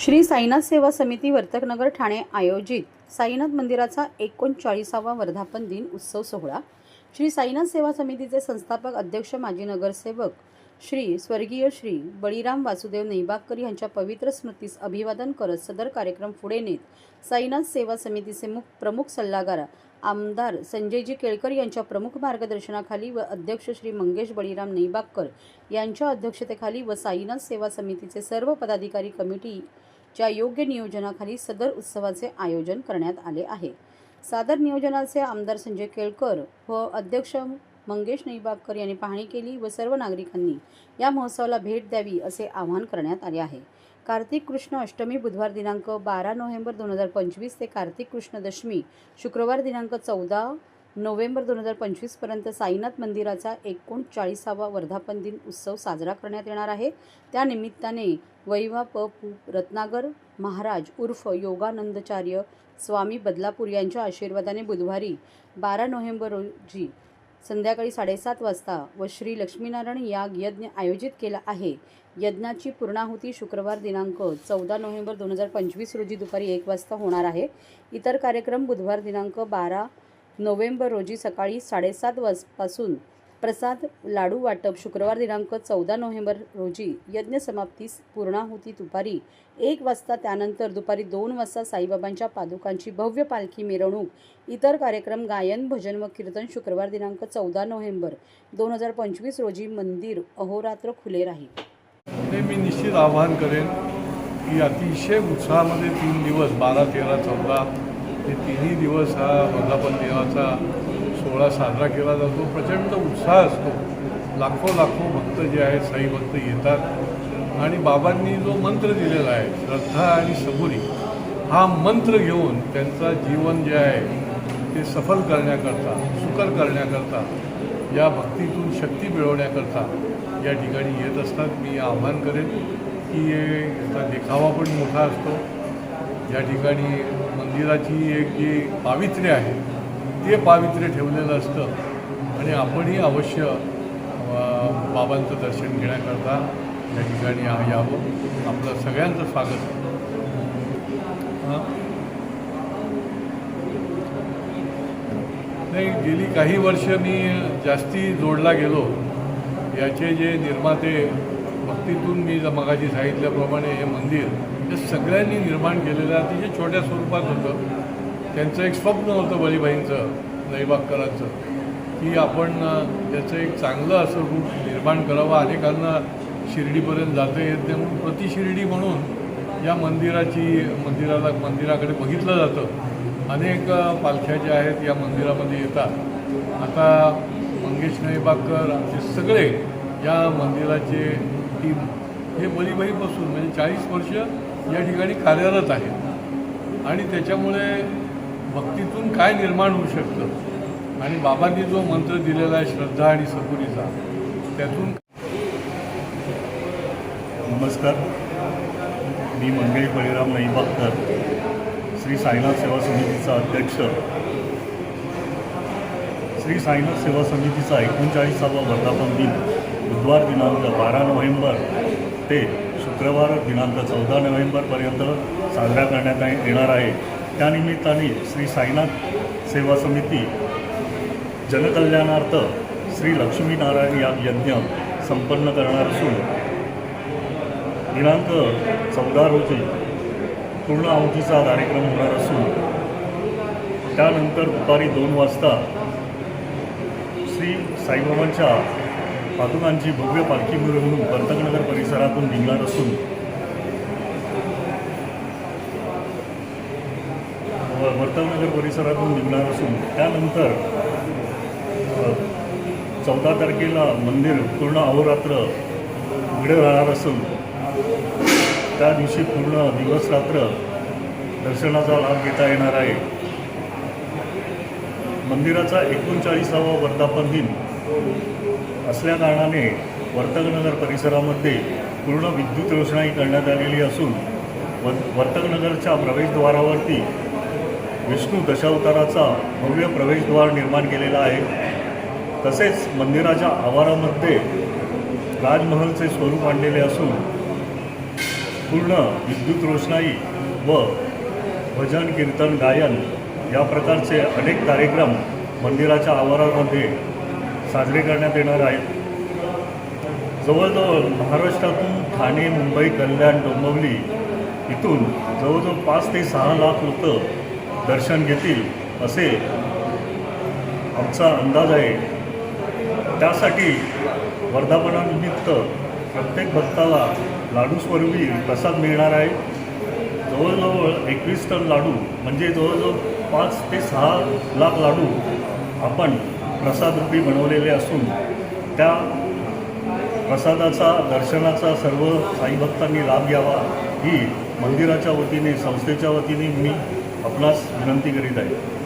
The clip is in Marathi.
श्री साईनाथ सेवा समिती वर्तकनगर ठाणे आयोजित साईनाथ मंदिराचा एकोणचाळीसावा वर्धापन दिन उत्सव सोहळा. श्री साईनाथ सेवा समितीचे संस्थापक अध्यक्ष माजी नगरसेवक श्री स्वर्गीय श्री बळीराम वासुदेव नैबागकर यांच्या पवित्र स्मृतीस अभिवादन करत सदर कार्यक्रम पुढे नेत साईनाथ सेवा समितीचे मुख प्रमुख सल्लागार आमदार संजयजी केळकर यांच्या प्रमुख मार्गदर्शनाखाली व अध्यक्ष श्री मंगेश बळीराम नैबागकर यांच्या अध्यक्षतेखाली व साईनाथ सेवा समितीचे सर्व पदाधिकारी कमिटी च्या योग्य नियोजनाखाली सदर उत्सवाचे आयोजन करण्यात आले आहे. सादर नियोजनाचे आमदार संजय केळकर व अध्यक्ष मंगेश नैबागकर यांनी पाहणी केली व सर्व नागरिकांनी या महोत्सवाला भेट द्यावी असे आवाहन करण्यात आले आहे. कार्तिक कृष्ण अष्टमी बुधवार दिनांक बारा नोव्हेंबर दोन हजार पंचवीस ते कार्तिक कृष्ण दशमी शुक्रवार दिनांक चौदा नोव्हेंबर दोन हजार पंचवीसपर्यंत साईनाथ मंदिराचा एकोणचाळीसावा वर्धापन दिन उत्सव साजरा करण्यात येणार आहे. त्यानिमित्ताने वैवा प पु रत्नागर महाराज उर्फ योगानंदचार्य स्वामी बदलापूर यांच्या आशीर्वादाने बुधवारी बारा नोव्हेंबर रोजी संध्याकाळी साडेसात वाजता व श्री लक्ष्मीनारायण याग यज्ञ आयोजित केला आहे. यज्ञाची पूर्णाहुती शुक्रवार दिनांक चौदा नोव्हेंबर दोन हजार पंचवीस रोजी दुपारी एक वाजता होणार आहे. इतर कार्यक्रम बुधवार दिनांक बारा नोव्हेंबर रोजी सकाळी साडेसात वाजपासून प्रसाद लाडू वाटप शुक्रवार दिनांक चौदा नोव्हेंबर रोजी यज्ञ समाप्तीस पूर्णाहुती दुपारी एक वाजता त्यानंतर दुपारी दोन वाजता साईबाबांच्या पादुकांची भव्य पालखी मिरवणूक इतर कार्यक्रम गायन भजन व कीर्तन शुक्रवार दिनांक चौदा नोव्हेंबर दोन हजार पंचवीस रोजी मंदिर अहोरात्र खुले राहील. मी निश्चित आवाहन करेन की अतिशय उत्साहामध्ये तीन दिवस बारा तेरा चौदा हे तिन्ही दिवस हा वर्धापन दिनाचा सोहळा साजरा केला जातो. प्रचंड उत्साह असतो. लाखो लाखो भक्त जे आहेत साई भक्त येतात. आणि बाबांनी जो मंत्र दिलेला आहे श्रद्धा आणि सबुरी हा मंत्र घेऊन त्यांचा जीवन जे आहे ते सफल करण्याकरता सुकर करण्याकरता या भक्तीतून शक्ती मिळवण्याकरता या ठिकाणी येत असतात. मी आव्हान करेन की याचा देखावा पण मोठा असतो. या ठिकाणी मंदिराची एक जी पावित्र्य आहे ते पावित्र्य ठेवलेलं असतं. आणि आपणही अवश्य बाबांचं दर्शन घेण्याकरता या ठिकाणी यावं. आपलं सगळ्यांचं स्वागत. हां नाही गेली काही वर्ष मी जास्ती जोडला गेलो. याचे जे निर्माते भक्तीतून मी मगाशी सांगितल्याप्रमाणे हे मंदिर हे सगळ्यांनी निर्माण केलेलं अतिशय छोट्या स्वरूपात होतं. त्यांचं एक स्वप्न होतं बळीबाईंचं नैबागकरांचं की आपण त्याचं एक चांगलं असं रूप निर्माण करावं. अनेकांना शिर्डीपर्यंत जाता येत नाही. म्हणून प्रतिशिर्डी म्हणून या मंदिराची मंदिराला मंदिराकडे बघितलं जातं. अनेक पालख्या ज्या आहेत या मंदिरामध्ये येतात. आता मंगेश नैबागकर आमचे सगळे या मंदिराचे टीम. हे बलीबाईपासून म्हणजे चाळीस वर्ष या ठिकाणी कार्यरत आहेत आणि त्याच्यामुळे भक्तीतून काय निर्माण होऊ शकतं? आणि बाबांनी जो मंत्र दिलेला आहे श्रद्धा आणि सकुरीचा त्यातून नमस्कार. मी मंगेश बळीराम नैबागकर श्री साईनाथ सेवा समितीचा अध्यक्ष. श्री साईनाथ सेवा समितीचा एकोणचाळीसावा वर्धापन दिन बुधवार दिनांक बारा नोव्हेंबर ते शुक्रवार दिनांक चौदा नोव्हेंबरपर्यंत साजरा करण्यात येणार आहे. त्यानिमित्ताने श्री साईनाथ सेवा समिती जनकल्याणार्थ श्री लक्ष्मीनारायण या यज्ञ संपन्न करणार असून दिनांक चौदा रोजी पूर्ण आवतीचा कार्यक्रम होणार असून त्यानंतर दुपारी दोन वाजता श्री साईबाबांच्या पादुकांची भव्य पालखी मिरवणूक पंतकनगर परिसरातून निघणार असून वर्तकनगर परिसरातून निघणार असून त्यानंतर चौदा तारखेला मंदिर पूर्ण अहोरात्र उघडे राहणार असून त्या दिवशी पूर्ण दिवस रात्र दर्शनाचा लाभ घेता येणार आहे. मंदिराचा एकोणचाळीसावा वर्धापन दिन असल्याकारणाने वर्तकनगर परिसरामध्ये पूर्ण विद्युत रोषणाई करण्यात आलेली असून व वर्तकनगरच्या प्रवेशद्वारावरती विष्णू दशावताराचा भव्य प्रवेशद्वार निर्माण केलेला आहे. तसेच मंदिराच्या आवारामध्ये राजमहलचे स्वरूप आणलेले असून पूर्ण विद्युत रोषणाई व भजन कीर्तन गायन या प्रकारचे अनेक कार्यक्रम मंदिराच्या आवारामध्ये साजरे करण्यात येणार आहेत. जवळजवळ महाराष्ट्रातून ठाणे मुंबई कल्याण डोंबिवली इथून जवळजवळ पाच ते सहा लाख लोक दर्शन घेतील असे आमचा अंदाज आहे. त्यासाठी वर्धापनानिमित्त प्रत्येक भक्ताला लाडू स्वरूपी प्रसाद मिळणार आहे. जवळजवळ एकवीस टन लाडू म्हणजे जवळजवळ पाच ते सहा लाख लाडू आपण प्रसादरूपी बनवलेले असून त्या प्रसादाचा दर्शनाचा सर्व साई भक्तांनी लाभ घ्यावा ही मंदिराच्या वतीने संस्थेच्या वतीने मी आपणास विनंती करीत आहे.